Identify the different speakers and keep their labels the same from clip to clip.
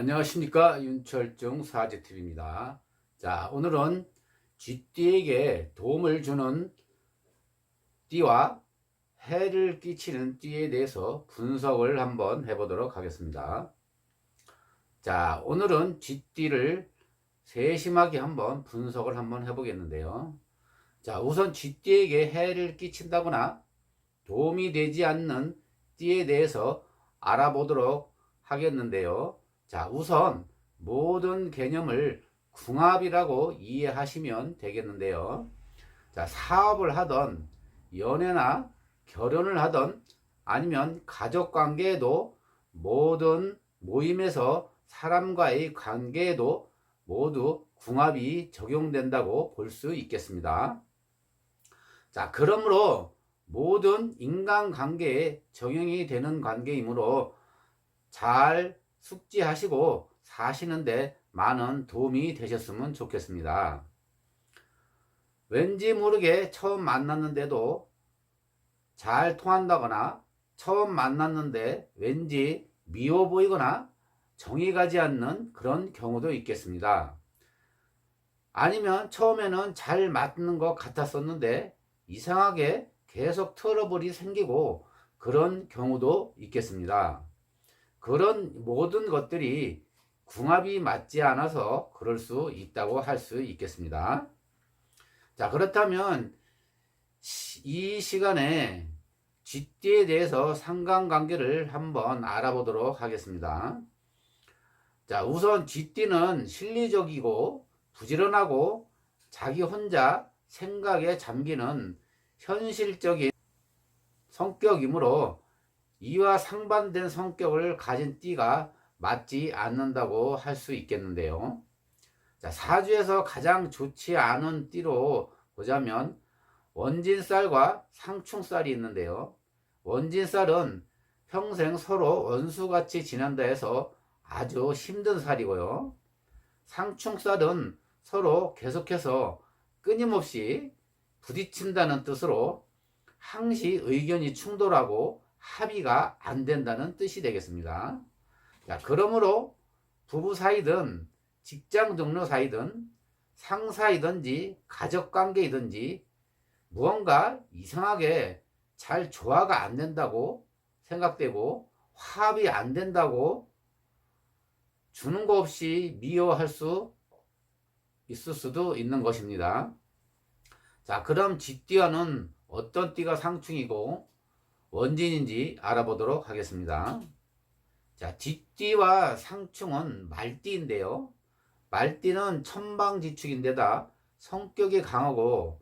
Speaker 1: 안녕하십니까 윤철중 사제TV입니다. 자 오늘은 쥐띠에게 도움을 주는 띠와 해를 끼치는 띠에 대해서 분석을 한번 해보도록 하겠습니다. 자 오늘은 쥐띠를 세심하게 한번 분석을 한번 해보겠는데요. 자 우선 쥐띠에게 해를 끼친다거나 도움이 되지 않는 띠에 대해서 알아보도록 하겠는데요. 자, 우선 모든 개념을 궁합이라고 이해하시면 되겠는데요. 자, 사업을 하던 연애나 결혼을 하던 아니면 가족 관계에도 모든 모임에서 사람과의 관계에도 모두 궁합이 적용된다고 볼 수 있겠습니다. 자, 그러므로 모든 인간 관계에 적용이 되는 관계이므로 잘 숙지하시고 사시는데 많은 도움이 되셨으면 좋겠습니다. 왠지 모르게 처음 만났는데도 잘 통한다거나 처음 만났는데 왠지 미워 보이거나 정이 가지 않는 그런 경우도 있겠습니다. 아니면 처음에는 잘 맞는 것 같았었는데 이상하게 계속 트러블이 생기고 그런 경우도 있겠습니다. 그런 모든 것들이 궁합이 맞지 않아서 그럴 수 있다고 할 수 있겠습니다. 자, 그렇다면 이 시간에 쥐띠에 대해서 상관관계를 한번 알아보도록 하겠습니다. 자, 우선 쥐띠는 실리적이고 부지런하고 자기 혼자 생각에 잠기는 현실적인 성격이므로 이와 상반된 성격을 가진 띠가 맞지 않는다고 할 수 있겠는데요. 자, 사주에서 가장 좋지 않은 띠로 보자면 원진쌀과 상충쌀이 있는데요. 원진쌀은 평생 서로 원수같이 지낸다 해서 아주 힘든 살이고요. 상충쌀은 서로 계속해서 끊임없이 부딪힌다는 뜻으로 항시 의견이 충돌하고 합의가 안 된다는 뜻이 되겠습니다. 자, 그러므로 부부 사이든 직장 동료 사이든 상사이든지 가족 관계이든지 무언가 이상하게 잘 조화가 안 된다고 생각되고 화합이 안 된다고 주는 거 없이 미워할 수 있을 수도 있는 것입니다. 자, 그럼 쥐띠와는 어떤 띠가 상충이고 원진인지 알아보도록 하겠습니다. 자, 쥐띠와 상충은 말띠인데요. 말띠는 천방지축인데다 성격이 강하고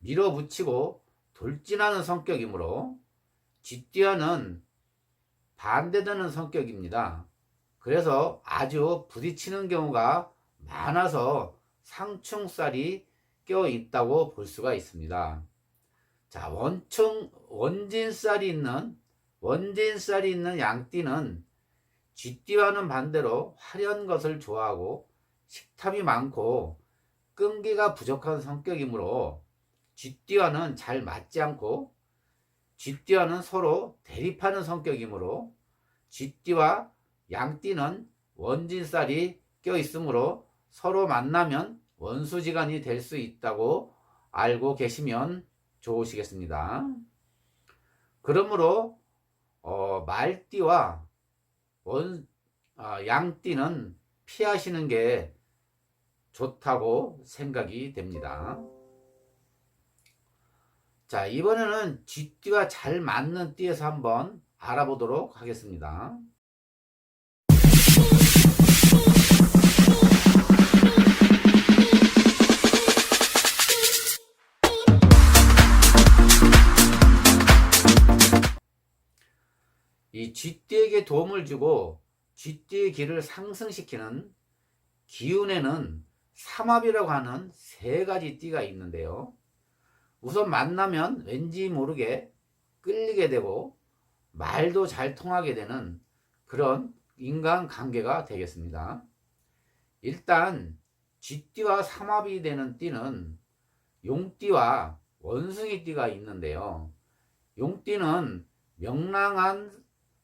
Speaker 1: 밀어붙이고 돌진하는 성격이므로 쥐띠와는 반대되는 성격입니다. 그래서 아주 부딪히는 경우가 많아서 상충살이 껴 있다고 볼 수가 있습니다. 자, 원충, 원진살이 있는, 원진살이 있는 양띠는 쥐띠와는 반대로 화려한 것을 좋아하고 식탐이 많고 끈기가 부족한 성격이므로 쥐띠와는 잘 맞지 않고 쥐띠와는 서로 대립하는 성격이므로 쥐띠와 양띠는 원진살이 껴 있으므로 서로 만나면 원수지간이 될 수 있다고 알고 계시면 좋으시겠습니다. 그러므로 어, 말띠와 원, 아, 양띠는 피하시는 게 좋다고 생각이 됩니다. 자, 이번에는 쥐띠와 잘 맞는 띠에서 한번 알아보도록 하겠습니다. 이 쥐띠에게 도움을 주고 쥐띠의 길을 상승시키는 기운에는 삼합이라고 하는 세 가지 띠가 있는데요. 우선 만나면 왠지 모르게 끌리게 되고 말도 잘 통하게 되는 그런 인간 관계가 되겠습니다. 일단 쥐띠와 삼합이 되는 띠는 용띠와 원숭이띠가 있는데요. 용띠는 명랑한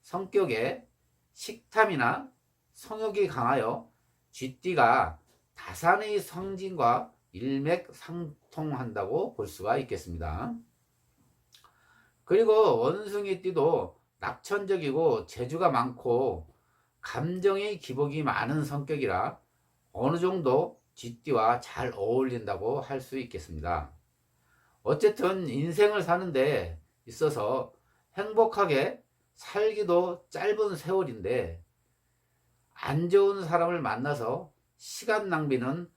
Speaker 1: 성격에 식탐이나 성욕이 강하여 쥐띠가 다산의 성진과 일맥상통한다고 볼 수가 있겠습니다. 그리고 원숭이 띠도 낙천적이고 재주가 많고 감정의 기복이 많은 성격이라 어느 정도 쥐띠와 잘 어울린다고 할 수 있겠습니다. 어쨌든 인생을 사는데 있어서 행복하게 살기도 짧은 세월인데 안 좋은 사람을 만나서 시간 낭비는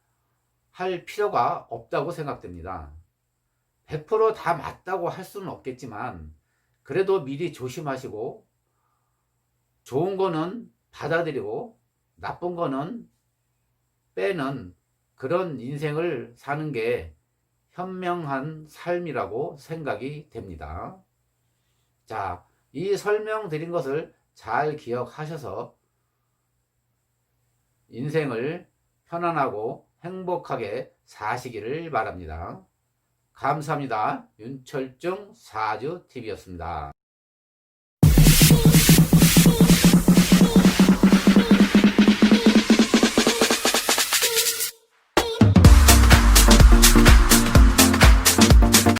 Speaker 1: 할 필요가 없다고 생각됩니다. 100%다 맞다고 할 수는 없겠지만 그래도 미리 조심하시고 좋은 거는 받아들이고 나쁜 거는 빼는 그런 인생을 사는 게 현명한 삶이라고 생각이 됩니다. 자, 이 설명드린 것을 잘 기억하셔서 인생을 편안하고 행복하게 사시기를 바랍니다. 감사합니다. 윤철중 사주TV였습니다.